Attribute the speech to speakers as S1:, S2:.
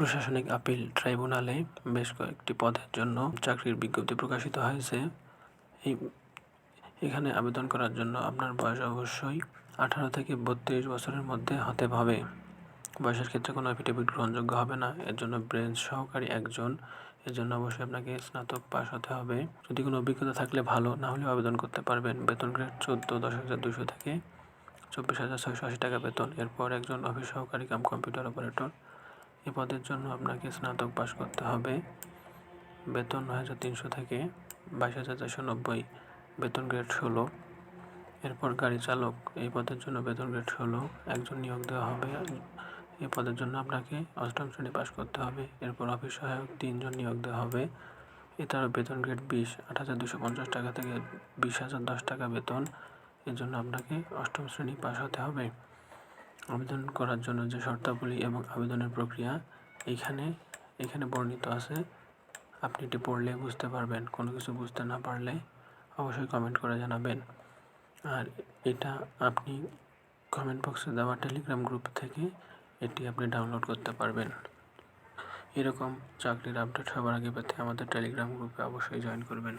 S1: প্রশাসনিক আপিল ট্রাইব্যুনালে বেশ কয়েকটি পদের জন্য চাকরির বিজ্ঞপ্তি প্রকাশিত হয়েছে। এই এখানে আবেদন করার জন্য আপনার বয়স অবশ্যই আঠারো থেকে বত্রিশ বছরের মধ্যে হতে হবে। বয়সের ক্ষেত্রে কোনো এফিডেভিট গ্রহণযোগ্য হবে না। এর জন্য ব্রেঞ্চ সহকারী একজন। এর জন্য অবশ্যই আপনাকে স্নাতক পাস হতে হবে। যদি কোনো অভিজ্ঞতা থাকলে ভালো, না হলেও আবেদন করতে পারবেন। বেতন গ্রেড চোদ্দ, দশ হাজার দুশো থেকে চব্বিশ হাজার ছয়শো আশি টাকা বেতন। এরপর একজন অফিস সহকারী কাম কম্পিউটার অপারেটর এই পদের জন্য আপনাকে স্নাতক পাশ করতে হবে। বেতন নয় হাজার তিনশো থেকে বাইশ হাজার চারশো নব্বই, বেতন গ্রেড ষোলো। এরপর গাড়ি চালক, এই পদের জন্য বেতন গ্রেড ষোলো। একজন নিয়োগ দেওয়া হবে, এই পদের জন্য আপনাকে অষ্টম শ্রেণি পাশ করতে হবে। এরপর অফিস সহায়ক তিনজন নিয়োগ দেওয়া হবে। এছাড়াও বেতন গ্রেড বিশ, আট হাজার দুশো পঞ্চাশ টাকা থেকে বিশ হাজার দশ টাকা বেতন। এর জন্য আপনাকে অষ্টম শ্রেণি পাশ হতে হবে। আবেদন করার জন্য যে শর্তাবলী এবং আবেদনের প্রক্রিয়া এইখানে এখানে বর্ণিত আছে, আপনি এটি পড়লে বুঝতে পারবেন, কোনো কিছু বুঝতে না পারলে অবশ্যই কমেন্ট করে জানাবেন। আর এটা আপনি কমেন্ট বক্সে দেওয়া টেলিগ্রাম গ্রুপ থেকে এটি আপনি ডাউনলোড করতে পারবেন। এরকম চাকরির আপডেট সবার আগে পেতে আমাদের টেলিগ্রাম গ্রুপে অবশ্যই জয়েন করবেন।